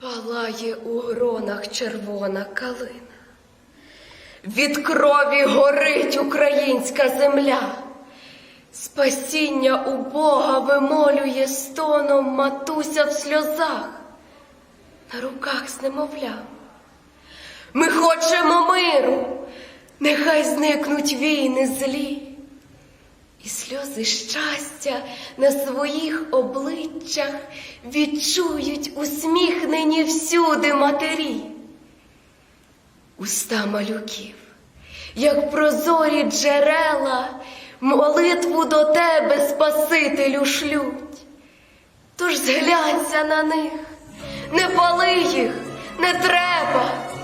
Палає у гронах червона калина. Від крові горить українська земля. Спасіння у Бога вимолює стоном матуся в сльозах, на руках з немовлям. Ми хочемо миру, нехай зникнуть війни злі, сльози щастя на своїх обличчях відчують усміхнені всюди матері. Уста малюків, як прозорі джерела, молитву до тебе, Спасителю, шлють. Тож зглянься на них, не пали їх, не треба.